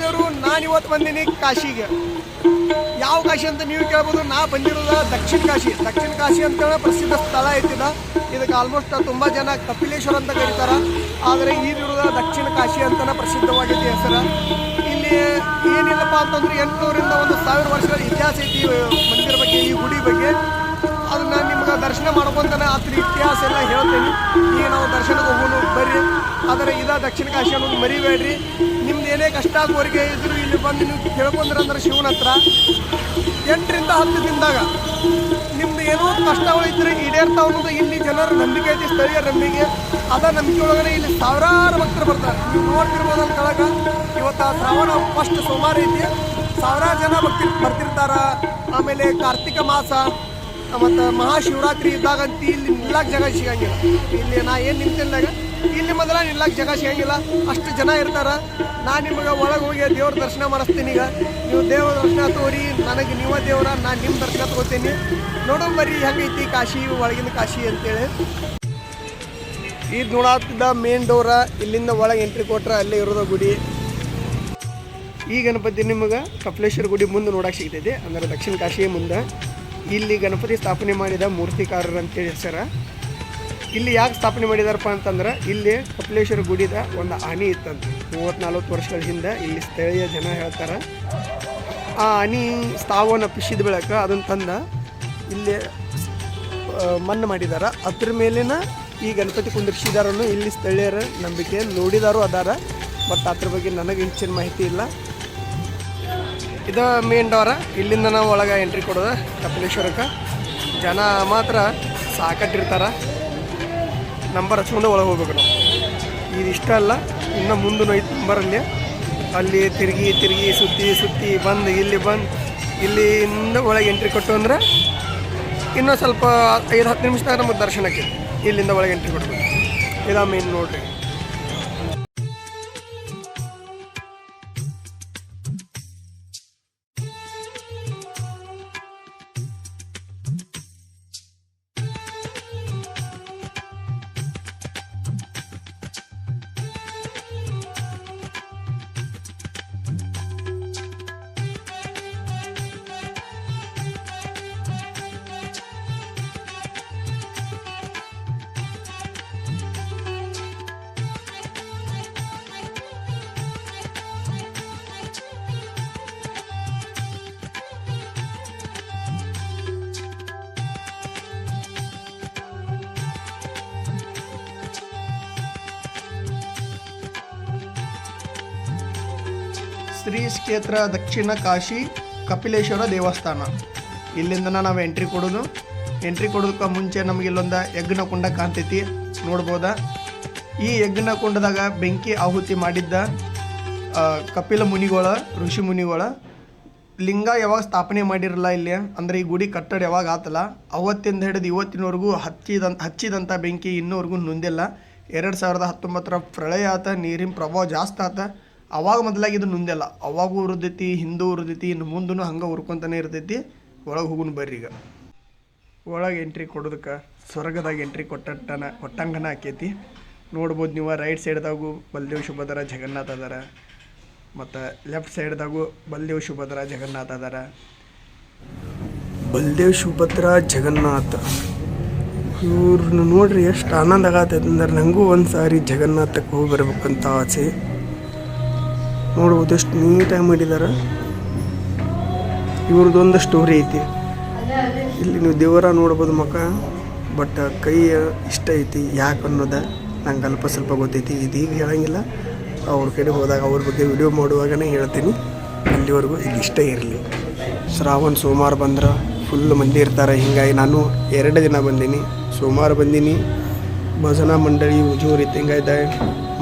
ದೇವರು ನಾನು ಇವತ್ತು ಬಂದೀನಿ ಕಾಶಿಗೆ. ಯಾವ ಕಾಶಿ ಅಂತ ನೀವು ಕೇಳ್ಬೋದು, ನಾ ಬಂದಿರೋದು ದಕ್ಷಿಣ ಕಾಶಿ. ದಕ್ಷಿಣ ಕಾಶಿ ಅಂತೇಳಿ ಪ್ರಸಿದ್ಧ ಸ್ಥಳ ಐತಿದ ಇದಕ್ಕೆ ಆಲ್ಮೋಸ್ಟ್ ತುಂಬ ಜನ ಕಪಿಲೇಶ್ವರ ಅಂತ ಕರೀತಾರ. ಆದರೆ ಈಗಿರೋದ ದಕ್ಷಿಣ ಕಾಶಿ ಅಂತಲೇ ಪ್ರಸಿದ್ಧವಾಗಿದೆ ಹೆಸರು. ಇಲ್ಲಿ ಏನಿಲ್ಲಪ್ಪ ಅಂತಂದ್ರೆ ಎಂಟುನೂರಿಂದ ಒಂದು ಸಾವಿರ ವರ್ಷಗಳ ಇತಿಹಾಸ ಐತಿ ಮಂದಿರ ಬಗ್ಗೆ, ಈ ಗುಡಿ ಬಗ್ಗೆ. ಅದನ್ನ ನಿಮ್ಗೆ ದರ್ಶನ ಮಾಡ್ಕೊಂತಾನೆ ಅದ್ರ ಇತಿಹಾಸ ಎಲ್ಲ ಹೇಳ್ತೇನೆ. ಈಗ ನಾವು ದರ್ಶನಕ್ಕೆ ಹೋಗೋಣ, ಬರ್ರಿ. ಆದರೆ ಇದ ದಕ್ಷಿಣ ಕಾಶಿ ಅನ್ನೋದು ಮರಿಬೇಡ್ರಿ. ನಿಮ್ದು ಏನೇ ಕಷ್ಟ ಕೋರಿಕೆ ಇದ್ರು ಇಲ್ಲಿ ಬಂದು ನೀವು ಕೇಳ್ಕೊಂಡ್ರೆ ಅಂದ್ರೆ ಶಿವನ ಹತ್ರ. ಎಂಟರಿಂದ ಹತ್ತು ದಿನದಾಗ ನಿಮ್ದು ಏನೋ ಕಷ್ಟಗಳು ಇದ್ರೆ ಈಡೇರ್ತಾವ ಅನ್ನೋದು ಇಲ್ಲಿ ಜನರ ನಂಬಿಕೆ ಐತಿ, ಸ್ಥಳೀಯ ನಂಬಿಕೆ. ಅದ ನಂಬಿಕೆ ಒಳಗಡೆ ಇಲ್ಲಿ ಸಾವಿರಾರು ಭಕ್ತರು ಬರ್ತಾರೆ. ನೀವು ನೋಡ್ತಿರ್ಬೋದು ಅಂತ ಕೆಳಗ. ಇವತ್ತು ಶ್ರಾವಣ ಫಸ್ಟ್ ಸೋಮವಾರ ಐತಿ. ಸಾವಿರಾರು ಜನ ಭಕ್ತಿ ಬರ್ತಿರ್ತಾರ. ಆಮೇಲೆ ಕಾರ್ತಿಕ ಮಾಸ ಮತ್ತು ಮಹಾಶಿವರಾತ್ರಿ ಇದ್ದಾಗಂತೂ ಇಲ್ಲಿ ನಿಲ್ಲಕ್ಕೆ ಜಾಗ ಸಿಗಂಗಿಲ್ಲ. ಇಲ್ಲಿ ನಾ ಏನು ನಿಂತಿಲ್ದಾಗ, ಇಲ್ಲಿ ಮೊದಲ ನಿಲ್ಲಕ್ಕೆ ಜಾಗ ಸಿಗಂಗಿಲ್ಲ. ಅಷ್ಟು ಜನ ಇರ್ತಾರ. ನಾ ನಿಮಗೆ ಒಳಗೆ ಹೋಗಿ ದೇವ್ರ ದರ್ಶನ ಮಾಡಿಸ್ತೀನಿ ಈಗ. ನೀವು ದೇವ್ರ ದರ್ಶನ ತೋರಿ, ನನಗೆ ನೀವ ದೇವ್ರ ನಾನು ನಿಮ್ಮ ದರ್ಶನ ತಗೋತೀನಿ. ನೋಡೋ ಬರ್ರಿ ಹೆಂಗೈತಿ ಕಾಶಿ, ಒಳಗಿನ ಕಾಶಿ ಅಂತೇಳಿ. ಈ ನೋಡಾತಿದ್ದ ಮೇನ್ ಡೋರ, ಇಲ್ಲಿಂದ ಒಳಗೆ ಎಂಟ್ರಿ ಕೊಟ್ರೆ ಅಲ್ಲೇ ಇರೋದು ಗುಡಿ. ಈ ಗಣಪತಿ ನಿಮಗೆ ಕಪಿಲೇಶ್ವರ ಗುಡಿ ಮುಂದೆ ನೋಡಕ್ಕೆ ಸಿಗ್ತೈತಿ. ಅಂದರೆ ದಕ್ಷಿಣ ಕಾಶಿ ಮುಂದೆ. ಇಲ್ಲಿ ಗಣಪತಿ ಸ್ಥಾಪನೆ ಮಾಡಿದ ಮೂರ್ತಿಕಾರರು ಅಂತೇಳಿ ಹೆಸರ. ಇಲ್ಲಿ ಯಾಕೆ ಸ್ಥಾಪನೆ ಮಾಡಿದಾರಪ್ಪ ಅಂತಂದ್ರೆ, ಇಲ್ಲಿ ಕಪಿಲೇಶ್ವರ ಗುಡಿದ ಒಂದು ಹನಿ ಇತ್ತಂತೆ. ಮೂವತ್ತು ನಲ್ವತ್ತು ವರ್ಷಗಳ ಹಿಂದೆ ಇಲ್ಲಿ ಸ್ಥಳೀಯ ಜನ ಹೇಳ್ತಾರೆ. ಆ ಆನಿ ಸ್ಥಾವನ ಪಿಶಿದ ಬೆಳಕ ಅದನ್ನು ತಂದ ಇಲ್ಲಿ ಮಣ್ಣು ಮಾಡಿದಾರ. ಅದ್ರ ಮೇಲಿನ ಈ ಗಣಪತಿ ಕುಂದಿರ್ಸಿದಾರನ್ನು ಇಲ್ಲಿ ಸ್ಥಳೀಯರ ನಂಬಿಕೆ ನೋಡಿದಾರು ಅದಾರ. ಬಟ್ ಅದ್ರ ಬಗ್ಗೆ ನನಗೆ ಹೆಚ್ಚಿನ ಮಾಹಿತಿ ಇಲ್ಲ. ಇದು ಮೇನ್ ಡೋರ ಇಲ್ಲಿಂದ ನಾವು ಒಳಗೆ ಎಂಟ್ರಿ ಕೊಡೋದು ಕಪಿಲೇಶ್ವರಕ್ಕೆ. ಜನ ಮಾತ್ರ ಸಾಕಟ್ಟಿರ್ತಾರ. ನಂಬರ್ ಹಚ್ಕೊಂಡು ಒಳಗೆ ಹೋಗ್ಬೇಕು ನಾವು. ಇದು ಇಷ್ಟ ಅಲ್ಲ, ಇನ್ನು ಮುಂದೆ ಐತೆ ನಂಬರಲ್ಲಿ ಅಲ್ಲಿ. ತಿರುಗಿ ತಿರುಗಿ, ಸುತ್ತಿ ಸುತ್ತಿ, ಬಂದು, ಇಲ್ಲಿ ಬಂದು, ಇಲ್ಲಿಂದ ಒಳಗೆ ಎಂಟ್ರಿ ಕೊಟ್ಟು ಅಂದ್ರೆ ಇನ್ನೂ ಸ್ವಲ್ಪ ಐದು ಹತ್ತು ನಿಮಿಷದಾಗ ನಮಗೆ ದರ್ಶನಕ್ಕೆ. ಇಲ್ಲಿಂದ ಒಳಗೆ ಎಂಟ್ರಿ ಕೊಡ್ಬೇಕು. ಇದಾ ಮೇನ್ ನೋಡ್ರಿ ಶ್ರೀ ಕ್ಷೇತ್ರ ದಕ್ಷಿಣ ಕಾಶಿ ಕಪಿಲೇಶ್ವರ ದೇವಸ್ಥಾನ. ಇಲ್ಲಿಂದ ನಾವು ಎಂಟ್ರಿ ಕೊಡೋದು. ಎಂಟ್ರಿ ಕೊಡೋದಕ್ಕೆ ಮುಂಚೆ ನಮಗೆ ಇಲ್ಲೊಂದು ಯಜ್ಞ ಕುಂಡ ಕಾಣ್ತೈತಿ. ನೋಡ್ಬೋದ? ಈ ಯಜ್ಞ ಕುಂಡದಾಗ ಬೆಂಕಿ ಆಹುತಿ ಮಾಡಿದ್ದ ಕಪಿಲ ಮುನಿಗಳ, ಋಷಿ ಮುನಿಗಳ, ಲಿಂಗ ಯಾವಾಗ ಸ್ಥಾಪನೆ ಮಾಡಿರಲ್ಲ ಇಲ್ಲಿ? ಅಂದರೆ ಈ ಗುಡಿ ಕಟ್ಟಡ ಯಾವಾಗ ಆತಲ್ಲ? ಅವತ್ತಿಂದ ಹಿಡಿದು ಇವತ್ತಿನವರೆಗೂ ಹಚ್ಚಿದಂತ ಹಚ್ಚಿದಂಥ ಬೆಂಕಿ ಇನ್ನೂವರೆಗೂ ನೊಂದಿಲ್ಲ. ಎರಡು ಸಾವಿರದ ಹತ್ತೊಂಬತ್ತರ ಪ್ರಳಯ ಆತ, ನೀರಿನ ಪ್ರಭಾವ ಜಾಸ್ತಿ ಆತ. ಅವಾಗ ಮೊದಲಾಗಿ ಇದು ನುಂದೆಲ್ಲ ಅವಾಗೂ ಉರಿದೈತಿ, ಹಿಂದೂ ಉರಿದೈತಿ, ಇನ್ನು ಮುಂದೂ ಹಂಗೆ ಉರ್ಕೊಂತಾನೆ ಇರ್ತೈತಿ. ಒಳಗೆ ಹೋಗುನ್ ಬರ್ರಿ ಈಗ. ಒಳಗೆ ಎಂಟ್ರಿ ಕೊಡೋದಕ್ಕೆ ಸ್ವರ್ಗದಾಗ ಎಂಟ್ರಿ ಕೊಟ್ಟಟ್ಟನ ಕೊಟ್ಟಂಗನ ಆಕೈತಿ. ನೋಡ್ಬೋದು ನೀವು ರೈಟ್ ಸೈಡ್ದಾಗು ಬಲ್ದೇವ್ ಶುಭದರ ಜಗನ್ನಾಥ ಅದಾರ. ಮತ್ತು ಲೆಫ್ಟ್ ಸೈಡ್ದಾಗೂ ಬಲ್ದೇವ್ ಶುಭದ್ರ ಜಗನ್ನಾಥ ಅದಾರ. ಬಲ್ದೇವ್ ಸುಭದ್ರ ಜಗನ್ನಾಥ. ಇವ್ರನ್ನ ನೋಡ್ರಿ ಎಷ್ಟು ಆನಂದ ಆಗತ್ತೈತೆ ಅಂದ್ರೆ ನನಗೂ ಒಂದು ಸಾರಿ ಜಗನ್ನಾಥಕ್ಕೆ ಹೋಗಿ ಬರ್ಬೇಕಂತ ಆಸೆ. ನೋಡ್ಬೋದು ಎಷ್ಟು ನೀಟಾಗಿ ಮಾಡಿದ್ದಾರೆ. ಇವ್ರದ್ದೊಂದು ಸ್ಟೋರಿ ಐತಿ. ಇಲ್ಲಿ ನೀವು ದೇವರ ನೋಡ್ಬೋದು ಮಕ್ಕ ಬಟ್ ಕೈ ಇಷ್ಟ ಐತಿ ಯಾಕೆ ಅನ್ನೋದ ನಂಗೆ ಅಲ್ಪ ಸ್ವಲ್ಪ ಗೊತ್ತೈತಿ. ಇದೀಗ ಹೇಳಂಗಿಲ್ಲ. ಅವ್ರ ಕಡೆ ಹೋದಾಗ ಅವ್ರ ಬಗ್ಗೆ ವಿಡಿಯೋ ಮಾಡುವಾಗನೇ ಹೇಳ್ತೀನಿ. ಅಲ್ಲಿವರೆಗೂ ಇದು ಇಷ್ಟ ಇರಲಿ. ಶ್ರಾವಣ, ಸೋಮವಾರ ಬಂದ್ರೆ ಫುಲ್ ಮಂದಿ ಇರ್ತಾರೆ. ಹಿಂಗಾಗಿ ನಾನು ಎರಡು ದಿನ ಬಂದೀನಿ. ಸೋಮವಾರ ಬಂದೀನಿ. ಭಜನಾ ಮಂಡಳಿ ಉಜೂರಿ ಹಿಂಗಾಯ್ದ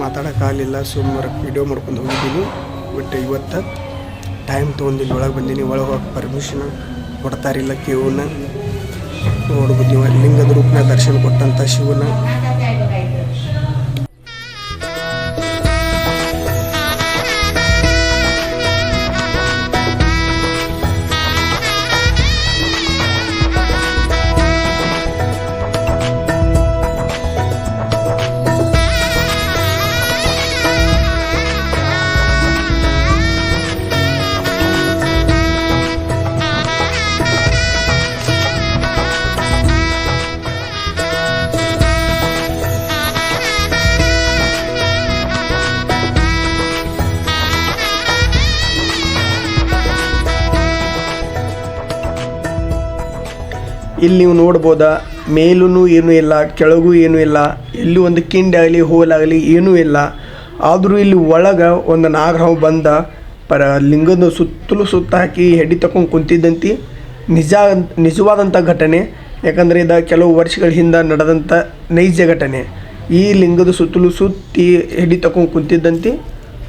ಮಾತಾಡೋಕ್ಕಾಗಲಿಲ್ಲ ಸೋಮವಾರ ವಿಡಿಯೋ ಮಾಡ್ಕೊಂಡು ಹೋಗಿದ್ದೀನಿ. ಬಟ್ ಇವತ್ತು ಟೈಮ್ ತೊಗೊಂಡಿಲ್ಲ ಒಳಗೆ ಬಂದೀನಿ. ಒಳಗೆ ಹೋಗಿ ಪರ್ಮಿಷನ್ ಕೊಡ್ತಾರಿಲ್ಲ ಕ್ಯೂನ ನೋಡ್ಬೋದು ನೀವು ಲಿಂಗದ ರೂಪನ ದರ್ಶನ ಕೊಟ್ಟಂಥ ಶಿವನ. ಇಲ್ಲಿ ನೀವು ನೋಡ್ಬೋದ? ಮೇಲೂ ಏನೂ ಇಲ್ಲ, ಕೆಳಗೂ ಏನೂ ಇಲ್ಲ, ಎಲ್ಲೂ ಒಂದು ಕಿಂಡಿ ಆಗಲಿ, ಹೋಲಾಗಲಿ ಏನೂ ಇಲ್ಲ. ಆದರೂ ಇಲ್ಲಿ ಒಳಗೆ ಒಂದು ನಾಗರಾವ್ ಬಂದ ಪರ ಲಿಂಗದ ಸುತ್ತಲೂ ಸುತ್ತ ಹಾಕಿ ಹೆಡಿ ತಕೊಂಡು ಕುಂತಿದ್ದಂತಿ. ನಿಜ ನಿಜವಾದಂಥ ಘಟನೆ. ಯಾಕಂದರೆ ಇದು ಕೆಲವು ವರ್ಷಗಳ ಹಿಂದೆ ನಡೆದಂಥ ನೈಜ ಘಟನೆ. ಈ ಲಿಂಗದ ಸುತ್ತಲೂ ಸುತ್ತಿ ಹೆಡಿ ತಕೊಂಡು ಕುಂತಿದ್ದಂತಿ.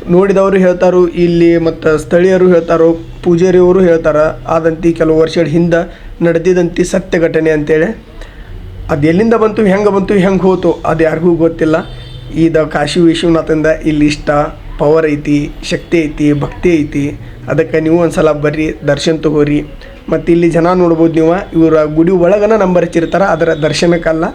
ನೋಡಿದವರು ಹೇಳ್ತಾರೋ, ಇಲ್ಲಿ ಮತ್ತು ಸ್ಥಳೀಯರು ಹೇಳ್ತಾರೋ, ಪೂಜಾರಿಯವರು ಹೇಳ್ತಾರೆ. ಆದಂತಿ ಕೆಲವು ವರ್ಷಗಳ ಹಿಂದೆ ನಡೆದಿದ್ದಂತಿ ಸತ್ಯ ಘಟನೆ ಅಂತೇಳಿ. ಅದು ಎಲ್ಲಿಂದ ಬಂತು, ಹೆಂಗೆ ಬಂತು, ಹೆಂಗೆ ಹೋತು, ಅದು ಯಾರಿಗೂ ಗೊತ್ತಿಲ್ಲ. ಇದು ಕಾಶಿ ವಿಶ್ವನಾಥಿಂದ ಇಲ್ಲಿ ಇಷ್ಟ, ಪವರ್ ಐತಿ, ಶಕ್ತಿ ಐತಿ, ಭಕ್ತಿ ಐತಿ. ಅದಕ್ಕೆ ನೀವು ಒಂದ್ಸಲ ಬರ್ರಿ, ದರ್ಶನ ತಗೋರಿ. ಮತ್ತು ಇಲ್ಲಿ ಜನ ನೋಡ್ಬೋದು ನೀವು, ಇವರ ಗುಡಿ ಒಳಗನ ನಂಬರ್ ಹಚ್ಚಿರ್ತಾರೆ, ಅದರ ದರ್ಶನಕ್ಕಲ್ಲ.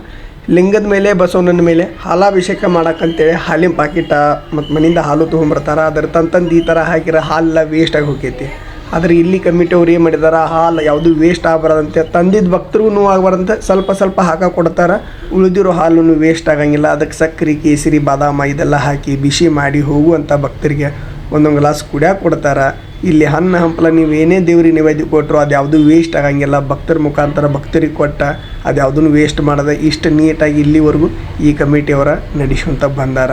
ಲಿಂಗದ ಮೇಲೆ, ಬಸವಣ್ಣನ ಮೇಲೆ ಹಾಲಾಭಿಷೇಕ ಮಾಡಕ್ಕಂತೇಳಿ ಹಾಲಿನ ಪಾಕಿಟ ಮತ್ತು ಮನೆಯಿಂದ ಹಾಲು ತೊಗೊಂಬರ್ತಾರೆ. ಅದರ ತಂತಂದು ಈ ಥರ ಹಾಕಿರೋ ಹಾಲೆಲ್ಲ ವೇಸ್ಟಾಗಿ ಹೋಗೈತಿ. ಆದರೆ ಇಲ್ಲಿ ಕಮಿಟಿ ಅವ್ರು ಏನು ಮಾಡಿದಾರೆ? ಹಾಲು ಯಾವುದು ವೇಸ್ಟ್ ಆಗಬಾರ್ದಂತೆ. ತಂದಿದ್ದ ಭಕ್ತರಿಗೂ ಆಗಬಾರ್ದಂತೆ ಸ್ವಲ್ಪ ಸ್ವಲ್ಪ ಹಾಕ ಕೊಡ್ತಾರೆ. ಉಳಿದಿರೋ ಹಾಲು ವೇಸ್ಟ್ ಆಗಂಗಿಲ್ಲ. ಅದಕ್ಕೆ ಸಕ್ಕರೆ, ಕೇಸರಿ, ಬಾದಾಮ ಇದೆಲ್ಲ ಹಾಕಿ ಬಿಸಿ ಮಾಡಿ ಹೋಗುವಂಥ ಭಕ್ತರಿಗೆ ಒಂದೊಂದು ಗ್ಲಾಸ್ ಕುಡಿಯಾಕ ಕೊಡ್ತಾರೆ. ಇಲ್ಲಿ ಹಣ್ಣು ಹಂಪಲ ನೀವು ಏನೇ ದೇವ್ರಿಗೆ ನೈವೇದ್ಯ ಕೊಟ್ಟರು ಅದು ಯಾವುದೂ ವೇಸ್ಟ್ ಆಗಂಗಿಲ್ಲ. ಭಕ್ತರ ಮುಖಾಂತರ ಭಕ್ತರಿಗೆ ಕೊಟ್ಟ ಅದು ಯಾವುದನ್ನು ವೇಸ್ಟ್ ಮಾಡದೆ ಇಷ್ಟು ನೀಟಾಗಿ ಇಲ್ಲಿವರೆಗೂ ಈ ಕಮಿಟಿಯವರ ನಡೆಸುವಂಥ ಬಂದಾರ.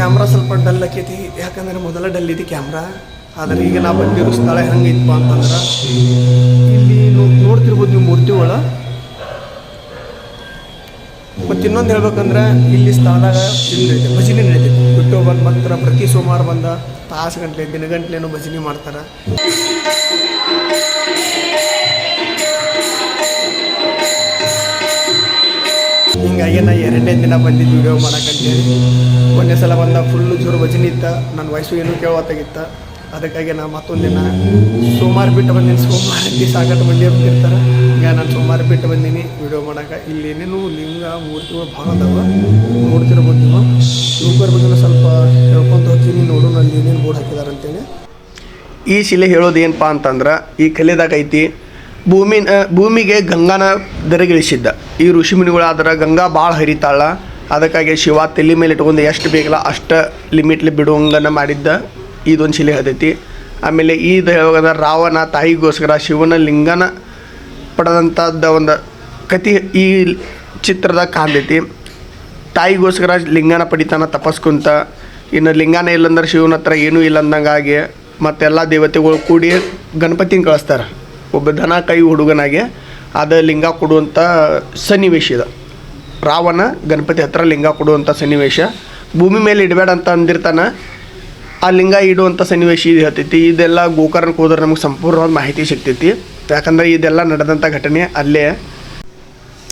ಕ್ಯಾಮ್ರಾ ಸ್ವಲ್ಪ ಡಲ್ ಆಕೈತಿ. ಯಾಕಂದ್ರೆ ಮೊದಲ ಡಲ್ ಇದೆ ಕ್ಯಾಮ್ರಾ. ಆದರೆ ಈಗ ನಾ ಬಂದಿರೋ ಸ್ಥಳ ಹೆಂಗೈತಪ್ಪ ಅಂತಂದ್ರೆ, ಇಲ್ಲಿ ನೋಡ್ತಿರ್ಬೋದು ನೀವು ಮೂರ್ತಿಗಳ ಮತ್ತು ಇನ್ನೊಂದು ಹೇಳ್ಬೇಕಂದ್ರೆ, ಇಲ್ಲಿ ಸ್ಥಳದಾಗ ನಡೀತೈತೆ ಭಜನೆ ನಡೀತೈತಿ ಬಿಟ್ಟು ಬಂದು ಪ್ರತಿ ಸೋಮವಾರ ಬಂದ ತಾಸು ಗಂಟ್ಲೆ, ದಿನಗಂಟ್ಲೆನೂ ಭಜನೆ ಮಾಡ್ತಾರೆ. ಹಿಂಗಾಗಿ ನಾ ಎರಡನೇ ದಿನ ಬಂದಿದ್ದು ವಿಡಿಯೋ ಮಾಡಕ್ಕಂತೇಳಿ ಒಂದೇ ಸಲ ಬಂದ ಫುಲ್ಲು ಜೋರು ಭಜನೆ ಇತ್ತ. ನನ್ನ ವಯಸ್ಸು ಏನೂ ಕೇಳೋತ್ತಾಗಿತ್ತ. ಅದಕ್ಕಾಗಿ ನಾ ಮತ್ತೊಂದು ದಿನ ಸೋಮವಾರ ಬಿಟ್ಟು ಬಂದೀನಿ. ಸೋಮವಾರ ಸಾಕಟ್ಟು ಮಂದಿ ಬಂದಿರ್ತಾರೆ ಈಗ ನಾನು ಸೋಮವಾರ ಬಿಟ್ಟು ಬಂದೀನಿ. ವಿಡಿಯೋ ಮಾಡಕ್ಕೆ ಇಲ್ಲಿ ಏನೇನು ಲಿಂಗ, ಮೂರ್ತಿಗಳು ಭಾಳ ಅದಾವ. ನೋಡ್ತಿರ್ಬೋದು ನೀವು ಯುವಕರ ಬಗ್ಗೆ ಸ್ವಲ್ಪ ಹೇಳ್ಕೊಂತ ಹೋಗ್ತೀನಿ. ನೋಡು ಅಲ್ಲಿ ಏನೇನು ಬೋರ್ಡ್ ಹಾಕಿದಾರೆ ಅಂತೇಳಿ ಈ ಶಿಲೆ ಹೇಳೋದು ಏನಪ್ಪ ಅಂತಂದ್ರೆ, ಈ ಕಲೆದಾಗ ಐತಿ ಭೂಮಿ ಭೂಮಿಗೆ ಗಂಗಾನ ದರಗಿಳಿಸಿದ್ದ. ಈ ಋಷಿಮುನಿಗಳಾದ್ರೆ ಗಂಗಾ ಭಾಳ ಹರಿತಾಳ. ಅದಕ್ಕಾಗಿ ಶಿವ ತಲೆ ಮೇಲೆ ಇಟ್ಕೊಂಡು ಎಷ್ಟು ಬೇಕಲ್ಲ ಅಷ್ಟು ಲಿಮಿಟ್ಲಿ ಬಿಡುವಂಗನ ಮಾಡಿದ್ದ. ಇದೊಂದು ಶಿಲೆ ಹೇಳ್ತೈತಿ ಆಮೇಲೆ ಈ ಹೇಳುವಾಗ ರಾವಣ ತಾಯಿಗೋಸ್ಕರ ಶಿವನ ಲಿಂಗನ ಪಡೆದಂಥದ್ದು ಒಂದು ಕತಿ ಈ ಚಿತ್ರದ ಕಾಣ್ತೈತಿ. ತಾಯಿಗೋಸ್ಕರ ಲಿಂಗನ ಪಡಿತಾನ ತಪಸ್ಕೊಂತ. ಇನ್ನು ಲಿಂಗನ ಇಲ್ಲಂದ್ರೆ ಶಿವನ ಹತ್ರ ಏನೂ ಇಲ್ಲ ಅಂದಂಗಾಗಿ ಮತ್ತೆಲ್ಲ ದೇವತೆಗಳು ಕೂಡಿ ಗಣಪತಿನ ಕಳಿಸ್ತಾರೆ. ಒಬ್ಬ ದನ ಕೈ ಹುಡುಗನಾಗೆ ಅದು ಲಿಂಗ ಕೊಡುವಂಥ ಸನ್ನಿವೇಶ ಇದು. ರಾವಣ ಗಣಪತಿ ಹತ್ರ ಲಿಂಗ ಕೊಡುವಂಥ ಸನ್ನಿವೇಶ. ಭೂಮಿ ಮೇಲೆ ಇಡಬೇಡ ಅಂತ ಅಂದಿರ್ತಾನೆ, ಆ ಲಿಂಗ ಇಡುವಂಥ ಸನ್ನಿವೇಶ ಇದು ಹೇಳ್ತೈತಿ. ಇದೆಲ್ಲ ಗೋಕರ್ಣಕ್ಕೆ ಹೋದ್ರೆ ನಮಗೆ ಸಂಪೂರ್ಣವಾದ ಮಾಹಿತಿ ಸಿಗ್ತೈತಿ. ಯಾಕಂದ್ರೆ ಇದೆಲ್ಲ ನಡೆದಂಥ ಘಟನೆ ಅಲ್ಲೇ.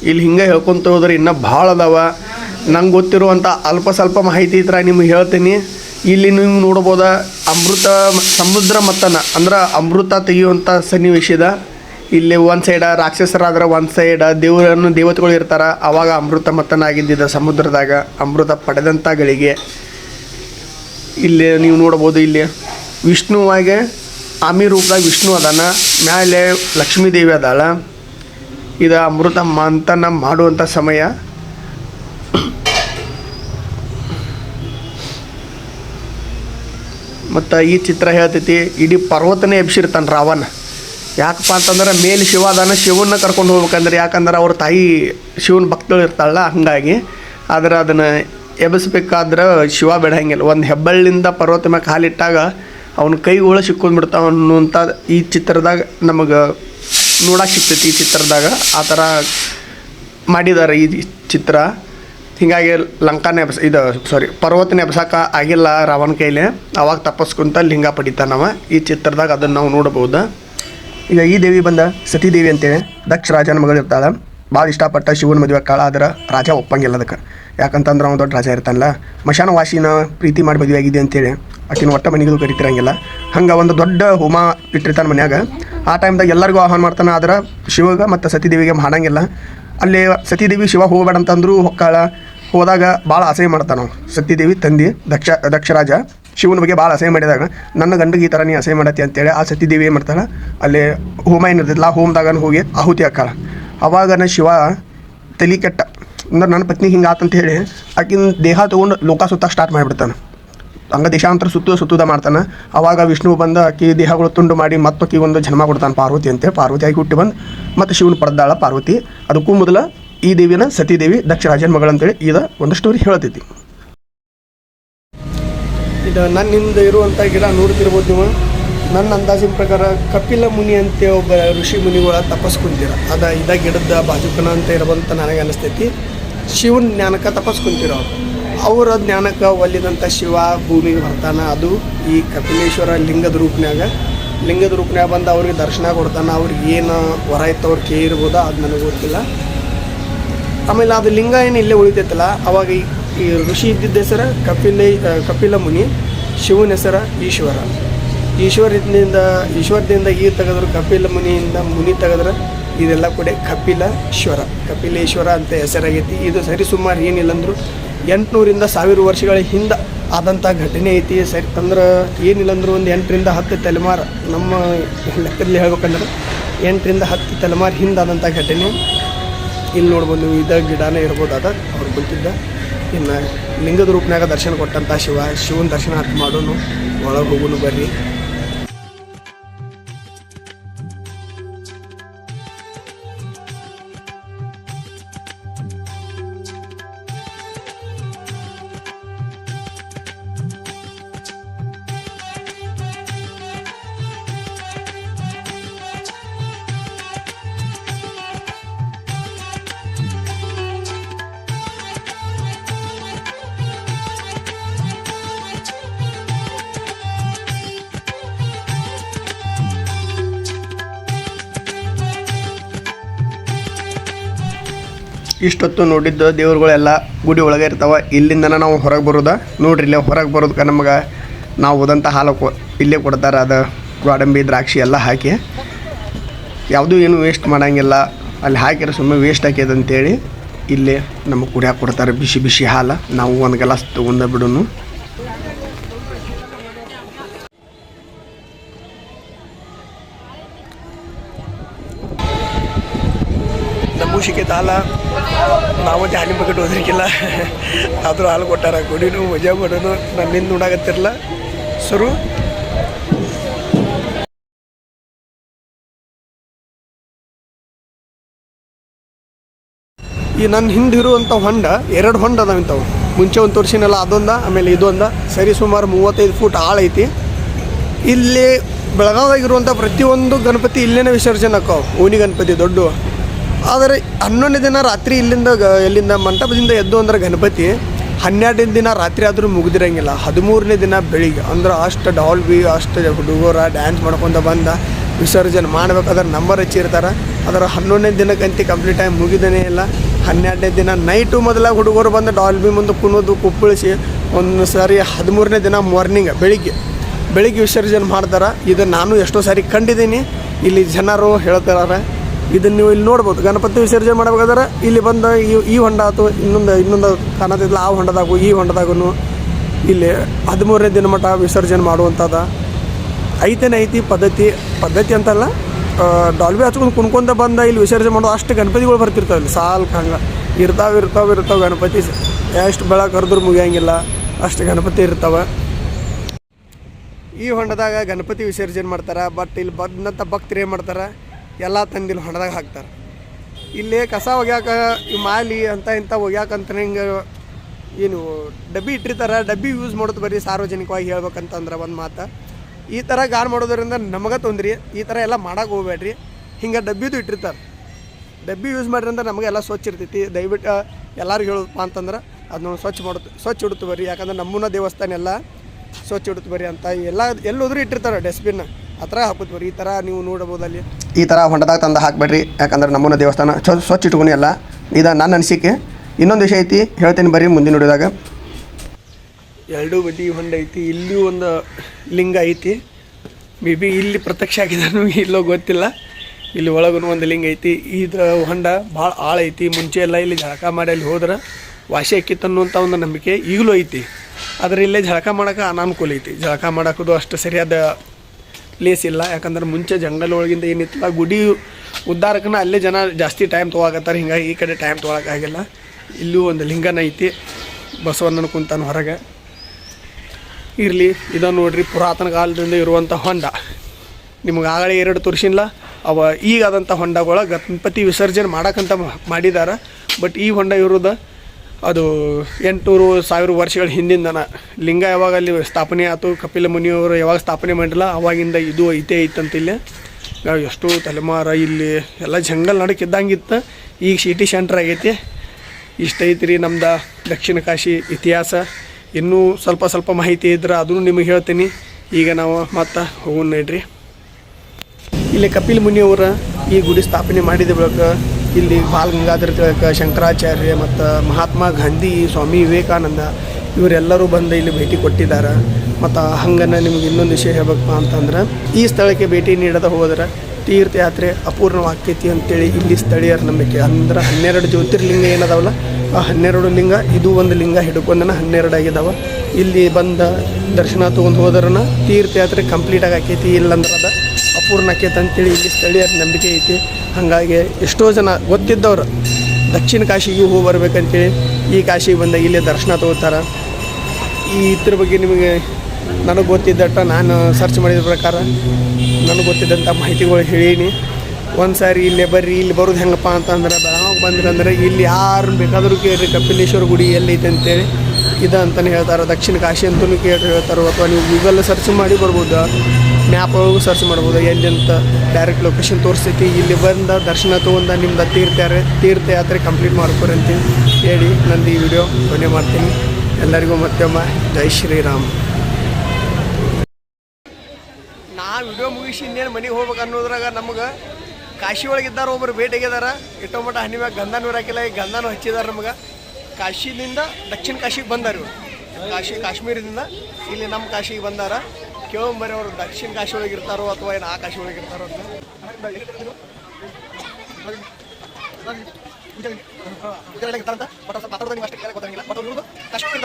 ಇಲ್ಲಿ ಹಿಂಗೆ ಹೇಳ್ಕೊತ ಹೋದ್ರೆ ಇನ್ನೂ ಭಾಳ ಅದಾವ. ನಂಗೆ ಗೊತ್ತಿರುವಂಥ ಅಲ್ಪ ಸ್ವಲ್ಪ ಮಾಹಿತಿ ಇದ್ರೆ ನಿಮ್ಗೆ ಹೇಳ್ತೀನಿ. ಇಲ್ಲಿ ನೀವು ನೋಡ್ಬೋದ ಅಮೃತ ಸಮುದ್ರ ಮತ್ತನ, ಅಂದ್ರೆ ಅಮೃತ ತೆಗೆಯುವಂಥ ಸನ್ನಿವೇಶದ ಇಲ್ಲಿ ಒಂದು ಸೈಡ ರಾಕ್ಷಸರಾದ್ರೆ ಒಂದು ಸೈಡ ದೇವರನ್ನು ದೇವತೆಗಳು ಇರ್ತಾರೆ. ಅವಾಗ ಅಮೃತ ಮತ್ತನ ಆಗಿದ್ದಿದ್ದ ಸಮುದ್ರದಾಗ, ಅಮೃತ ಪಡೆದಂಥ ಗಳಿಗೆ. ಇಲ್ಲಿ ನೀವು ನೋಡ್ಬೋದು ಇಲ್ಲಿ ವಿಷ್ಣುವಾಗೆ ಆಮಿ ರೂಪದಾಗ ವಿಷ್ಣು ಅದಾನ, ಮ್ಯಾಲೆ ಲಕ್ಷ್ಮೀ ದೇವಿ ಅದಾಳ. ಇದು ಅಮೃತ ಮಂಥನ ಮಾಡುವಂಥ ಸಮಯ. ಮತ್ತು ಈ ಚಿತ್ರ ಹೇಳ್ತೈತಿ, ಇಡೀ ಪರ್ವತನೇ ಎಬ್ಸಿರ್ತಾನೆ ರಾವಣ. ಯಾಕಪ್ಪ ಅಂತಂದ್ರೆ ಮೇಲೆ ಶಿವ ಶಿವನ್ನ ಕರ್ಕೊಂಡು ಹೋಗ್ಬೇಕಂದ್ರೆ, ಯಾಕಂದ್ರೆ ಅವ್ರ ತಾಯಿ ಶಿವನ ಭಕ್ತಳು ಇರ್ತಾಳಲ್ಲ, ಹಾಗಾಗಿ ಆದ್ರೆ ಅದನ್ನು ಎಬ್ಬಿಸ್ಬೇಕಾದ್ರೆ ಶಿವ ಬಿಡಂಗಿಲ್ಲ. ಒಂದು ಹೆಬ್ಬಳ್ಳಿಂದ ಪರ್ವತ ಮ್ಯಾಗ ಕಾಲಿಟ್ಟಾಗ ಅವನ ಕೈಗಳು ಸಿಕ್ಕೊಂಡ್ಬಿಡ್ತಾವ ಅನ್ನುವಂಥ ಈ ಚಿತ್ರದಾಗ ನಮಗೆ ನೋಡಕ್ಕೆ ಸಿಗ್ತೈತಿ ಈ ಚಿತ್ರದಾಗ. ಆ ಥರ ಮಾಡಿದ್ದಾರೆ ಈ ಚಿತ್ರ. ಹೀಗಾಗಿ ಲಂಕಾನೇ ಎಬ್ಸ ಇದು ಸಾರಿ ಪರ್ವತನ ಎಬ್ಸಕ ಆಗಿಲ್ಲ ರಾವಣ ಕೈಲಿ. ಅವಾಗ ತಪ್ಪಸ್ಕೊಂತ ಲಿಂಗ ಪಡಿತಾನವ ಈ ಚಿತ್ರದಾಗ ಅದನ್ನು ನಾವು ನೋಡ್ಬೋದು ಈಗ ಈ ದೇವಿ ಬಂದ ಸತೀದೇವಿ ಅಂತೇಳಿ. ದಕ್ಷ ರಾಜನ ಮಗಳು ಇರ್ತಾಳೆ. ಭಾಳ ಇಷ್ಟಪಟ್ಟ ಶಿವನ ಮದುವೆ ಕಾಳ ಆದ್ರೆ ರಾಜ ಒಪ್ಪಂಗಿಲ್ಲ ಅದಕ್ಕೆ. ಯಾಕಂತಂದ್ರೆ ಅವ್ನು ದೊಡ್ಡ ರಾಜ ಇರ್ತಾನಲ್ಲ. ಮಶಾನ ವಾಸಿನ ಪ್ರೀತಿ ಮಾಡಿ ಮದುವೆ ಆಗಿದೆ ಅಂತೇಳಿ. ಆಕಿನ ಒಟ್ಟ ಮನೆಗೂ ಕರಿತಿರಂಗಿಲ್ಲ. ಹಂಗೆ ಒಂದು ದೊಡ್ಡ ಹೋಮ ಇಟ್ಟಿರ್ತಾನೆ ಮನ್ಯಾಗ. ಆ ಟೈಮ್ದಾಗ ಎಲ್ಲರಿಗೂ ಆಹ್ವಾನ ಮಾಡ್ತಾನೆ. ಆದ್ರೆ ಶಿವಗ ಮತ್ತು ಸತೀದೇವಿಗೆ ಮಾಡಂಗಿಲ್ಲ ಅಲ್ಲಿ ಸತೀದೇವಿ ಶಿವ ಹೋಗಬೇಡ ಅಂತಂದ್ರು ಹೊಕ್ಕಾಳ. ಹೋದಾಗ ಭಾಳ ಅಸಹ್ಯ ಮಾಡ್ತಾನೆ ನಾವು ಸತೀದೇವಿ ತಂದಿ, ದಕ್ಷ, ದಕ್ಷರಾಜ, ಶಿವನ ಬಗ್ಗೆ ಭಾಳ ಅಸಹ್ಯ ಮಾಡಿದಾಗ, ನನ್ನ ಗಂಡಿಗೆ ಈ ಥರ ನೀ ಅಸಹ್ಯ ಮಾಡತ್ತಿ ಅಂತೇಳಿ ಆ ಸತ್ಯದೇವಿ ಏನು ಮಾಡ್ತಾಳೆ? ಅಲ್ಲಿ ಹೋಮ ಏನಿರ್ತೈತಿಲ್ಲ ಆ ಹೋಮದಾಗ ಹೋಗಿ ಆಹುತಿ ಹಾಕಾಳ ಅವಾಗನ ಶಿವ ತಲೆ ಕೆಟ್ಟ. ಅಂದ್ರೆ ನನ್ನ ಪತ್ನಿ ಹಿಂಗೆ ಆತಂತ ಹೇಳಿ ಆಕಿನ ದೇಹ ತೊಗೊಂಡು ಲೋಕ ಸುತ್ತ ಸ್ಟಾರ್ಟ್ ಮಾಡಿಬಿಡ್ತಾನೆ. ಹಂಗ ದೇಶಾಂತರ ಸುತ್ತು ಸುತ್ತುದ ಮಾಡ್ತಾನೆ. ಅವಾಗ ವಿಷ್ಣು ಬಂದು ಆಕಿ ದೇಹಗಳು ತುಂಡು ಮಾಡಿ ಮತ್ತೊಕ್ಕಿ ಒಂದು ಜನ್ಮ ಕೊಡ್ತಾನೆ ಪಾರ್ವತಿ ಅಂತೇಳಿ ಪಾರ್ವತಿ ಆಗಿ ಹುಟ್ಟಿ ಬಂದು ಮತ್ತು ಶಿವನ ಪಡೆದಾಳ ಪಾರ್ವತಿ. ಅದಕ್ಕೂ ಮೊದಲ ಈ ದೇವಿನ ಸತೀದೇವಿ ದಕ್ಷ ರಾಜನ ಮಗಳಂತೇಳಿ ಇದ ಒಂದು ಸ್ಟೋರಿ ಹೇಳ್ತೈತಿ ಇದು ನನ್ನ ಹಿಂದೆ ಇರುವಂಥ ಗಿಡ ನೋಡ್ತಿರ್ಬೋದು ನೀವು. ನನ್ನ ಅಂದಾಜಿನ ಪ್ರಕಾರ ಕಪಿಲ ಮುನಿ ಅಂತ ಒಬ್ಬ ಋಷಿ ಮುನಿಗಳ ತಪಸ್ ಕುಂತಿರ ಅದ ಇದ ಗಿಡದ ಬಾಜುಕನ ಅಂತ ಇರುವಂತ ನನಗೆ ಅನಿಸ್ತೈತಿ. ಶಿವನ ಜ್ಞಾನಕ್ಕೆ ತಪಸ್ ಅವ್ರು. ಅವರ ಜ್ಞಾನಕ್ಕೆ ಒಲ್ಲಿದಂಥ ಶಿವ ಭೂಮಿಗೆ ಬರ್ತಾನ ಅದು ಈ ಕಪಿಲೇಶ್ವರ ಲಿಂಗದ ರೂಪನಾಗ ಲಿಂಗದ ರೂಪನ್ಯಾಗ ಬಂದು ಅವ್ರಿಗೆ ದರ್ಶನ ಕೊಡ್ತಾನೆ. ಅವ್ರಿಗೆ ಏನು ವರ ಇತ್ತು ಅವ್ರು ಕೇಳಿರ್ಬೋದಾ, ಅದು ನನಗೆ ಗೊತ್ತಿಲ್ಲ. ಆಮೇಲೆ ಅದು ಲಿಂಗ ಏನು ಇಲ್ಲೇ ಉಳಿತೈತಲ್ಲ, ಅವಾಗ ಈ- ಋಷಿ ಇದ್ದಿದ್ದ ಹೆಸರ ಕಪಿಲ ಕಪಿಲ ಮುನಿ, ಶಿವನ ಹೆಸರ ಈಶ್ವರ. ಈಶ್ವರದಿಂದ ಈಶ್ವರದಿಂದ ಈ ತೆಗೆದ್ರು ಕಪಿಲ ಮುನಿಯಿಂದ ಮುನಿ ತೆಗೆದ್ರೆ ಇದೆಲ್ಲ ಕೂಡ ಕಪಿಲೇಶ್ವರ. ಕಪಿಲೇಶ್ವರ ಅಂತ ಹೆಸರಾಗೈತಿ. ಇದು ಸರಿ ಸುಮಾರು ಏನಿಲ್ಲ ಅಂದರು ಎಂಟುನೂರಿಂದ ಸಾವಿರ ವರ್ಷಗಳ ಹಿಂದೆ ಆದಂಥ ಘಟನೆ ಐತಿ. ಸರಿ ಅಂದ್ರೆ ಏನಿಲ್ಲ ಅಂದರೂ ಒಂದು ಎಂಟರಿಂದ ಹತ್ತು ತಲೆಮಾರು ನಮ್ಮ ಲೆಕ್ಕದಲ್ಲಿ ಹೇಳ್ಬೇಕಂದ್ರೆ ಎಂಟರಿಂದ ಹತ್ತು ತಲೆಮಾರು ಹಿಂದೆ ಆದಂಥ ಘಟನೆ. ಇಲ್ಲಿ ನೋಡ್ಬೋದು ನೀವು ಇದ ಗಿಡನೇ ಇರ್ಬೋದು, ಅದ ಅವ್ರು ಬಿಟ್ಟಿದ್ದ. ಇನ್ನು ಲಿಂಗದ ರೂಪನಾಗ ದರ್ಶನ ಕೊಟ್ಟಂಥ ಶಿವ, ಶಿವನ ದರ್ಶನ ಅಂತ ಮಾಡೋನು, ಒಳಗೆ ಹೋಗುನು ಬರ್ರಿ. ಇಷ್ಟೊತ್ತು ನೋಡಿದ್ದ ದೇವ್ರುಗಳೆಲ್ಲ ಗುಡಿ ಒಳಗೆ ಇರ್ತಾವೆ. ಇಲ್ಲಿಂದ ನಾವು ಹೊರಗೆ ಬರೋದ? ನೋಡ್ರಿ, ಇಲ್ಲೇ ಹೊರಗೆ ಬರೋದಕ್ಕೆ ನಮ್ಗೆ. ನಾವು ಹೋದಂಥ ಹಾಲು ಕೊ ಇಲ್ಲೇ ಕೊಡ್ತಾರೆ ಅದು ಗೋಡಂಬಿ, ದ್ರಾಕ್ಷಿ ಎಲ್ಲ ಹಾಕಿ. ಯಾವುದೂ ಏನು ವೇಸ್ಟ್ ಮಾಡಂಗಿಲ್ಲ. ಅಲ್ಲಿ ಹಾಕಿರೋ ಸುಮ್ಮನೆ ವೇಸ್ಟ್ ಆಕ್ಯದ ಅಂತೇಳಿ ಇಲ್ಲೇ ನಮಗೆ ಕುಡಿಯಾಕೆ ಕೊಡ್ತಾರೆ ಬಿಸಿ ಬಿಸಿ ಹಾಲು. ನಾವು ಒಂದು ಗ್ಲಾಸ್ ತೊಗೊಂಡ ಬಿಡೋನು ನಾವು ಹಾಲಿನ ಬಕೆಟ್ ಓದಿರಿಕಿಲ್ಲ ಆದರೂ ಹಾಲು ಕೊಟ್ಟಾರ. ಕುಡಿನು ಮಜಾ ಮಾಡೋನು ನಾನು ನಿಂದು ಉಣಾಗತ್ತಿರಲ್ಲ ಸರು? ಈ ನನ್ನ ಹಿಂದೆ ಇರುವಂಥ ಹೊಂಡ, ಎರಡು ಹೊಂಡ ಅದಾವ ಇಂಥವು ಮುಂಚೆ ಒಂದು ತೋರಿಸಿನಲ್ಲ ಅದೊಂದ, ಆಮೇಲೆ ಇದೊಂದ. ಸರಿ ಸುಮಾರು ಮೂವತ್ತೈದು ಫೂಟ್ ಆಳ ಐತಿ. ಇಲ್ಲಿ ಬೆಳಗಾವಿಯಾಗಿರುವಂಥ ಪ್ರತಿಯೊಂದು ಗಣಪತಿ ಇಲ್ಲೇನೇ ವಿಸರ್ಜನೆ ಹಾಕೋ ಓಣಿ ಗಣಪತಿ ದೊಡ್ಡ ಆದರೆ ಹನ್ನೊಂದನೇ ದಿನ ರಾತ್ರಿ ಇಲ್ಲಿಂದ ಗ ಎಲ್ಲಿಂದ ಮಂಟಪದಿಂದ ಎದ್ದು ಅಂದ್ರೆ ಗಣಪತಿ, ಹನ್ನೆರಡನೇ ದಿನ ರಾತ್ರಿ ಆದರೂ ಮುಗಿದಿರಂಗಿಲ್ಲ. ಹದಿಮೂರನೇ ದಿನ ಬೆಳಿಗ್ಗೆ. ಅಂದ್ರೆ ಅಷ್ಟು ಡಾಲ್ ಬಿ ಅಷ್ಟು ಹುಡುಗರ ಡ್ಯಾನ್ಸ್ ಮಾಡ್ಕೊಂತ ಬಂದ ವಿಸರ್ಜನೆ ಮಾಡ್ಬೇಕಾದ್ರೆ ನಂಬರ್ ಹಚ್ಚಿರ್ತಾರೆ ಅದರ ಹನ್ನೊಂದನೇ ದಿನಕ್ಕಂತಿ ಕಂಪ್ಲೀಟ್ ಆಗಿ ಮುಗಿದನೇ ಇಲ್ಲ. ಹನ್ನೆರಡನೇ ದಿನ ನೈಟು ಮೊದಲಾಗಿ ಹುಡುಗರು ಬಂದು ಡಾಲ್ ಬಿ ಮುಂದೆ ಕುಣೋದು, ಕುಪ್ಪಳಿಸಿ ಒಂದು ಸಾರಿ ಹದಿಮೂರನೇ ದಿನ ಮಾರ್ನಿಂಗ್ ಬೆಳಿಗ್ಗೆ. ಬೆಳಿಗ್ಗೆ ವಿಸರ್ಜನೆ ಮಾಡ್ತಾರೆ. ಇದು ನಾನು ಎಷ್ಟೋ ಸಾರಿ ಕಂಡಿದ್ದೀನಿ. ಇಲ್ಲಿ ಜನರು ಹೇಳ್ತಾರೆ ಇದನ್ನು ನೀವು ಇಲ್ಲಿ ನೋಡ್ಬೋದು. ಗಣಪತಿ ವಿಸರ್ಜನೆ ಮಾಡಬೇಕಾದ್ರೆ ಇಲ್ಲಿ ಬಂದ ಈ ಈ ಹೊಂಡ ಆಯ್ತು ಇನ್ನೊಂದು ಇನ್ನೊಂದು ಕಾಣತಿದ್ಲ ಆ ಹೊಂಡದಾಗು, ಈ ಹೊಂಡದಾಗೂ ಇಲ್ಲಿ ಹದಿಮೂರನೇ ದಿನ ಮಟ್ಟ ವಿಸರ್ಜನೆ ಮಾಡುವಂಥದ್ದು ಐತೇನೆ ಐತಿ ಪದ್ಧತಿ. ಪದ್ಧತಿ ಅಂತಲ್ಲ ಡಾಲ್ಬಿ ಹಚ್ಕೊಂಡು ಕುಣ್ಕೊಂತ ಬಂದ ಇಲ್ಲಿ ವಿಸರ್ಜನೆ ಮಾಡೋ ಅಷ್ಟು ಗಣಪತಿಗಳು ಬರ್ತಿರ್ತಾವೆ ಇಲ್ಲಿ. ಸಾಲ್ಕ ಹಂಗೆ ಇರ್ತಾವೆ ಇರ್ತಾವೆ ಇರ್ತಾವೆ ಗಣಪತಿ. ಎಷ್ಟು ಬೆಳ ಕರೆದ್ರು ಮುಗಿಯಂಗಿಲ್ಲ, ಅಷ್ಟು ಗಣಪತಿ ಇರ್ತಾವೆ. ಈ ಹೊಂಡದಾಗ ಗಣಪತಿ ವಿಸರ್ಜನೆ ಮಾಡ್ತಾರೆ, ಬಟ್ ಇಲ್ಲಿ ಬಂದಂಥ ಭಕ್ತರು ಏನು ಮಾಡ್ತಾರೆ ಎಲ್ಲ ತಂದಿಲ್ಲಿ ಹೊಡೆದಾಗ ಹಾಕ್ತಾರೆ. ಇಲ್ಲಿ ಕಸ ಒಗ್ಯಾಕ ಈ ಮಾಲಿ ಅಂತ ಇಂಥ ಒಗ್ಯಾಕಂತ ಹಿಂಗೆ ಏನು ಡಬ್ಬಿ ಇಟ್ಟಿರ್ತಾರೆ. ಡಬ್ಬಿ ಯೂಸ್ ಮಾಡೋದು ಬರೀ ಸಾರ್ವಜನಿಕವಾಗಿ ಹೇಳ್ಬೇಕಂತಂದ್ರೆ ಒಂದು ಮಾತು. ಈ ಥರ ಗಾರ್ ಮಾಡೋದ್ರಿಂದ ನಮಗೆ ತೊಂದ್ರಿ. ಈ ಥರ ಎಲ್ಲ ಮಾಡೋಕೆ ಹೋಗ್ಬೇಡ್ರಿ ಹಿಂಗೆ ಡಬ್ಬಿದು ಇಟ್ಟಿರ್ತಾರೆ. ಡಬ್ಬಿ ಯೂಸ್ ಮಾಡ್ರಿಂದ ನಮಗೆಲ್ಲ ಸ್ವಚ್ಛ ಇರ್ತೈತಿ. ದಯವಿಟ್ಟು ಎಲ್ಲರಿಗೂ ಹೇಳೋದಪ್ಪ ಅಂತಂದ್ರೆ ಅದನ್ನ ಸ್ವಚ್ಛ ಮಾಡುತ್ತೆ ಸ್ವಚ್ಛ ಇಡುತ್ತೆ ಬರ್ರಿ. ಯಾಕಂದ್ರೆ ನಮ್ಮನ್ನ ದೇವಸ್ಥಾನ ಎಲ್ಲ ಸ್ವಚ್ಛ ಇಡುತ್ತೆ ಬರ್ರಿ ಅಂತ ಎಲ್ಲ ಎಲ್ಲೋದ್ರೂ ಇಟ್ಟಿರ್ತಾರೆ ಡಸ್ಟ್ಬಿನ್. ಆ ಥರ ಈ ಥರ ನೀವು ನೋಡಬಹುದು ಅಲ್ಲಿ. ಈ ಥರ ಹೊಂಡದಾಗ ತಂದು ಹಾಕ್ಬೇಡ್ರಿ ಯಾಕಂದ್ರೆ ನಮ್ಮನ್ನ ದೇವಸ್ಥಾನ ಸ್ವ- ಸ್ವಚ್ಛ ಇಟ್ಕೊನಿ ಎಲ್ಲ ಇದು ನನ್ನ ಅನಿಸಿಕೆ. ಇನ್ನೊಂದು ವಿಷಯ ಐತಿ ಹೇಳ್ತೇನೆ ಬರ್ರಿ ಮುಂದಿನ ನೋಡಿದಾಗ ಎರಡೂ ಬದಿ ಹೊಂಡ ಐತಿ ಇಲ್ಲಿ ಒಂದು ಲಿಂಗ ಐತಿ. ಮೇ ಬಿ ಇಲ್ಲಿ ಪ್ರತ್ಯಕ್ಷ ಆಗಿದ್ದಾನು ಇಲ್ಲೋ ಗೊತ್ತಿಲ್ಲ. ಇಲ್ಲಿ ಒಳಗೂ ಒಂದು ಲಿಂಗ ಐತಿ. ಇದು ಹೊಂಡ ಭಾಳ ಆಳ ಐತಿ. ಮುಂಚೆ ಎಲ್ಲ ಇಲ್ಲಿ ಜಳಕ ಮಾಡಿ ಅಲ್ಲಿ ಹೋದ್ರೆ ವಾಸಿ ಆಕಿತ್ತು ಅನ್ನುವಂಥ ಒಂದು ನಂಬಿಕೆ ಈಗಲೂ ಐತಿ. ಆದರೆ ಇಲ್ಲೇ ಜಳಕ ಮಾಡೋಕೆ ಅನಾನುಕೂಲ ಐತಿ. ಜಳಕ ಮಾಡೋಕ್ಕದು ಅಷ್ಟು ಸರಿಯಾದ ಪ್ಲೇಸ್ ಇಲ್ಲ. ಯಾಕಂದ್ರೆ ಮುಂಚೆ ಜಂಗಲ್ ಒಳಗಿಂದ ಏನಿತ್ತಲ್ಲ ಗುಡಿ ಉದ್ದಾರಕ್ಕನ ಅಲ್ಲೇ ಜನ ಜಾಸ್ತಿ ಟೈಮ್ ತೊಗೊಳಕತ್ತಾರೆ. ಹಿಂಗಾಗಿ ಈ ಕಡೆ ಟೈಮ್ ತೊಗೊಳಕ್ಕಾಗಿಲ್ಲ ಇಲ್ಲೂ ಒಂದು ಲಿಂಗನ ಐತಿ, ಬಸವಣ್ಣನ ಕುಂತಾನ ಹೊರಗೆ. ಇರಲಿ ಇದನ್ನು ನೋಡ್ರಿ ಪುರಾತನ ಕಾಲದಿಂದ ಇರುವಂಥ ಹೊಂಡ. ನಿಮಗೆ ಆಗಲೇ ಎರಡು ತೋರಿಸಿಲ್ಲ ಅವ ಈಗ ಆದಂಥ ಹೊಂಡಗಳ ಗಣಪತಿ ವಿಸರ್ಜನೆ ಮಾಡೋಕ್ಕಂತ ಮಾಡಿದ್ದಾರೆ ಬಟ್ ಈ ಹೊಂಡ ಇರೋದು ಅದು ಎಂಟುನೂರು ಸಾವಿರ ವರ್ಷಗಳ ಹಿಂದಿಂದನ. ಲಿಂಗ ಯಾವಾಗ ಅಲ್ಲಿ ಸ್ಥಾಪನೆ ಆಯಿತು, ಕಪಿಲ ಮುನಿಯವರು ಯಾವಾಗ ಸ್ಥಾಪನೆ ಮಾಡಿಲ್ಲ ಅವಾಗಿಂದ ಇದು ಐತೆ ಐತಂತಿಲ್ಲ ನಾವು ಎಷ್ಟು ತಲೆಮಾರ ಇಲ್ಲಿ, ಎಲ್ಲ ಜಂಗಲ್ ನಡಕಿದ್ದಂಗಿತ್ತು ಈಗ ಸಿಟಿ ಸೆಂಟ್ರ್ ಆಗೈತಿ. ಇಷ್ಟ ರೀ ನಮ್ದು ದಕ್ಷಿಣ ಕಾಶಿ ಇತಿಹಾಸ. ಇನ್ನೂ ಸ್ವಲ್ಪ ಸ್ವಲ್ಪ ಮಾಹಿತಿ ಇದ್ರೆ ಅದನ್ನು ನಿಮಗೆ ಹೇಳ್ತೀನಿ. ಈಗ ನಾವು ಮತ್ತೆ ಹೋಗೋಣ ನೋಡ್ರಿ. ಇಲ್ಲಿ ಕಪಿಲ್ ಮುನಿಯವರ ಈ ಗುಡಿ ಸ್ಥಾಪನೆ ಮಾಡಿದ ಬಳಿಕ ಇಲ್ಲಿ ಬಾಲ್ ಗಂಗಾಧರ ತಿಲಕ, ಶಂಕರಾಚಾರ್ಯ ಮತ್ತು ಮಹಾತ್ಮ ಗಾಂಧಿ, ಸ್ವಾಮಿ ವಿವೇಕಾನಂದ ಇವರೆಲ್ಲರೂ ಬಂದು ಇಲ್ಲಿ ಭೇಟಿ ಕೊಟ್ಟಿದ್ದಾರೆ ಮತ್ತು ಹಂಗನ್ನು ನಿಮ್ಗೆ ಇನ್ನೊಂದು ವಿಷಯ ಹೇಳ್ಬೇಕಪ್ಪ ಅಂತಂದ್ರೆ, ಈ ಸ್ಥಳಕ್ಕೆ ಭೇಟಿ ನೀಡದ ಹೋದ್ರೆ ತೀರ್ಥಯಾತ್ರೆ ಅಪೂರ್ಣವಾಗ್ತೈತಿ ಅಂತೇಳಿ ಇಲ್ಲಿ ಸ್ಥಳೀಯರ ನಂಬಿಕೆ. ಅಂದ್ರೆ ಹನ್ನೆರಡು ಜ್ಯೋತಿರ್ಲಿಂಗ ಏನದಾವಲ್ಲ, ಆ ಹನ್ನೆರಡು ಲಿಂಗ, ಇದು ಒಂದು ಲಿಂಗ ಹಿಡ್ಕೊಂಡನ ಹನ್ನೆರಡು ಆಗಿದಾವ. ಇಲ್ಲಿ ಬಂದ ದರ್ಶನ ತೊಗೊಂಡು ಹೋದ್ರನ ತೀರ್ಥಯಾತ್ರೆ ಕಂಪ್ಲೀಟ್ ಆಕೈತಿ ಇಲ್ಲಂದ್ರೆ ಅದ ಅಪೂರ್ಣ ಆಕೈತೆ ಅಂತೇಳಿ ಇಲ್ಲಿ ಸ್ಥಳೀಯರ ನಂಬಿಕೆ ಐತಿ. ಹಾಗಾಗಿ ಎಷ್ಟೋ ಜನ ಗೊತ್ತಿದ್ದವ್ರು, ದಕ್ಷಿಣ ಕಾಶಿಗೆ ಹೂ ಬರ್ಬೇಕಂತೇಳಿ ಈ ಕಾಶಿಗೆ ಬಂದಾಗ ಇಲ್ಲಿ ದರ್ಶನ ತಗೋತಾರೆ. ಈ ಇದ್ರ ಬಗ್ಗೆ ನಿಮಗೆ ನನಗೆ ಗೊತ್ತಿದ್ದಟ್ಟ ನಾನು ಸರ್ಚ್ ಮಾಡಿದ ಪ್ರಕಾರ ನನಗೆ ಗೊತ್ತಿದ್ದಂಥ ಮಾಹಿತಿಗಳು ಹೇಳೀನಿ. ಒಂದು ಸಾರಿ ಇಲ್ಲೇ ಬರ್ರಿ, ಇಲ್ಲಿ ಬರೋದು ಹೆಂಗಪ್ಪ ಅಂತಂದ್ರೆ ಬೆಳಗಾವಿಗೆ ಬಂದ್ರಿ ಅಂದರೆ ಇಲ್ಲಿ ಯಾರು ಬೇಕಾದರೂ ಕೇಳಿರಿ, ಕಪಿಲೇಶ್ವರ ಗುಡಿ ಎಲ್ಲೈತೆ ಅಂತೇಳಿ. ಇದು ಅಂತಲೇ ಹೇಳ್ತಾರೆ. ದಕ್ಷಿಣ ಕಾಶಿ ಅಂತಲೂ ಕೇಳಿ ಹೇಳ್ತಾರೆ. ಅಥವಾ ನೀವು ಗೂಗಲ್ ಸರ್ಚ್ ಮಾಡಿ ಬರ್ಬೋದು? ಮ್ಯಾಪ್ ಒಳಗೂ ಸರ್ಚ್ ಮಾಡ್ಬೋದು? ಎಲ್ಲಿ ಅಂತ ಡೈರೆಕ್ಟ್ ಲೊಕೇಶನ್ ತೋರಿಸ್ತೈತಿ? ಇಲ್ಲಿ ಬಂದ ದರ್ಶನ ತೊಗೊಂಡ ನಿಮ್ದು ತೀರ್ಥಯಾತ್ರೆ ತೀರ್ಥಯಾತ್ರೆ ಕಂಪ್ಲೀಟ್ ಮಾಡ್ಕೊರಿ ಅಂತ ಹೇಳಿ ನಂದು ಈ ವಿಡಿಯೋ ಕೊನೆ ಮಾಡ್ತೀನಿ. ಎಲ್ಲರಿಗೂ ಮತ್ತೊಮ್ಮೆ ಜೈ ಶ್ರೀರಾಮ್. ನಾ ವಿಡಿಯೋ ಮುಗಿಸಿ ಇನ್ನೇನು ಮನೆಗೆ ಹೋಗ್ಬೇಕು ಅನ್ನೋದ್ರಾಗ ನಮ್ಗೆ ಕಾಶಿ ಒಳಗಿದ್ದಾರ ಒಬ್ಬರು ಭೇಟಿಯಾಗಿದಾರ ಇಟ್ಟೋ ಮಟ್ಟ ಹನಿ ಮ್ಯಾಗ ಗಂಧನೂ ಹಾಕಿಲ್ಲ ಈ ಗಂಧನೂ ಹಚ್ಚಿದಾರೆ ನಮ್ಗೆ. ಕಾಶಿಲಿಂದ ದಕ್ಷಿಣ ಕಾಶಿಗೆ ಬಂದಾರ ಇವ್ರು. ಕಾಶಿ ಕಾಶ್ಮೀರದಿಂದ ಇಲ್ಲಿ ನಮ್ಮ ಕಾಶಿಗೆ ಬಂದಾರ. ಕೇಳಂಬರಿ ಅವರು ದಕ್ಷಿಣ ಕಾಶಿ ಒಳಗೆ ಇರ್ತಾರೋ ಅಥವಾ ಏನು ಆ ಕಾಶಿ ಒಳಗೆ ಇರ್ತಾರೋ ಅಂತ. ಕಾಶ್ಮೀರ